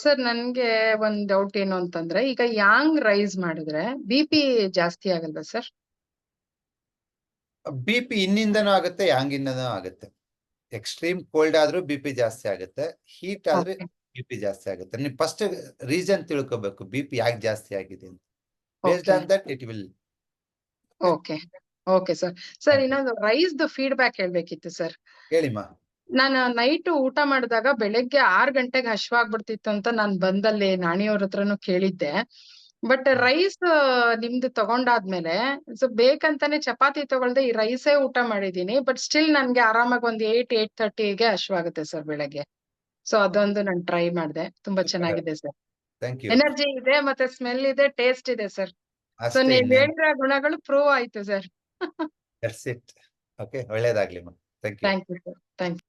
Sir ನನ್ಗೆ ಒಂದ್ doubt ಏನು ಅಂತಂದ್ರೆ ಈಗ ಯಾಂಗ್ ರೈಸ್ ಮಾಡಿದ್ರೆ ಬಿ ಪಿ ಜಾಸ್ತಿ ಆಗಲ್ವಾ ಸರ್? ಬಿ ಪಿ ಇನ್ನಿಂದನೂ ಆಗುತ್ತೆ ಯಾಂಗಿಂದನೂ ಆಗುತ್ತೆ. ಎಕ್ಸ್ಟ್ರೀಮ್ ಕೋಲ್ಡ್ ಆದ್ರೂ ಬಿ ಪಿ ಜಾಸ್ತಿ ಆಗುತ್ತೆ ಹೀಟ್ ಆದ್ರೆ Okay. ಬಿ ಪಿ ಜಾಸ್ತಿ ಆಗುತ್ತೆ. ನೀವು ಫಸ್ಟ್ ರೀಸನ್ ತಿಳ್ಕೋಬೇಕು ಬಿ ಪಿ ಯಾಕೆ ಜಾಸ್ತಿ ಆಗಿದೆ ಅಂತ. Based on that it will okay okay sir sir ಇನ್ನೊಂದು ರೈಸ್ ಫೀಡ್ಬ್ಯಾಕ್ ಹೇಳ್ಬೇಕಿತ್ತು ಸರ್. ಹೇಳಿಮ್ಮ ನಾನು ನೈಟ್ ಊಟ ಮಾಡಿದಾಗ ಬೆಳಗ್ಗೆ ಆರ್ ಗಂಟೆಗೆ ಹಶ್ವಾಗ್ಬಿಡ್ತಿತ್ತು ಅಂತ ನಾನ್ ಬಂದಲ್ಲಿ ನಾಣಿಯವ್ರ ಹತ್ರನು ಕೇಳಿದ್ದೆ. ಬಟ್ ರೈಸ್ ನಿಮ್ದು ತಗೊಂಡಾದ್ಮೇಲೆ ಸೊ ಬೇಕಂತಾನೆ ಚಪಾತಿ ತಗೊಳ್ದೆ ಈ ರೈಸೇ ಊಟ ಮಾಡಿದೀನಿ ಬಟ್ ಸ್ಟಿಲ್ ನನ್ಗೆ ಆರಾಮಾಗಿ ಒಂದ್ ಏಟ್ ಏಟ್ ತರ್ಟಿಗೆ ಹಶ್ವಾಗುತ್ತೆ ಸರ್ ಬೆಳಗ್ಗೆ. ಸೊ ಅದೊಂದು ನಾನು ಟ್ರೈ ಮಾಡಿದೆ. ತುಂಬಾ ಚೆನ್ನಾಗಿದೆ ಸರ್. ಎನರ್ಜಿ ಇದೆ ಮತ್ತೆ ಸ್ಮೆಲ್ ಇದೆ ಟೇಸ್ಟ್ ಇದೆ ಸರ್. ಸೊ ನೀವ್ ಹೇಳಿರೋ ಗುಣಗಳು ಪ್ರೂವ್ ಆಯ್ತು ಸರ್. ಒಳ್ಳೇದಾಗ್ಲಿ thank you sir thank you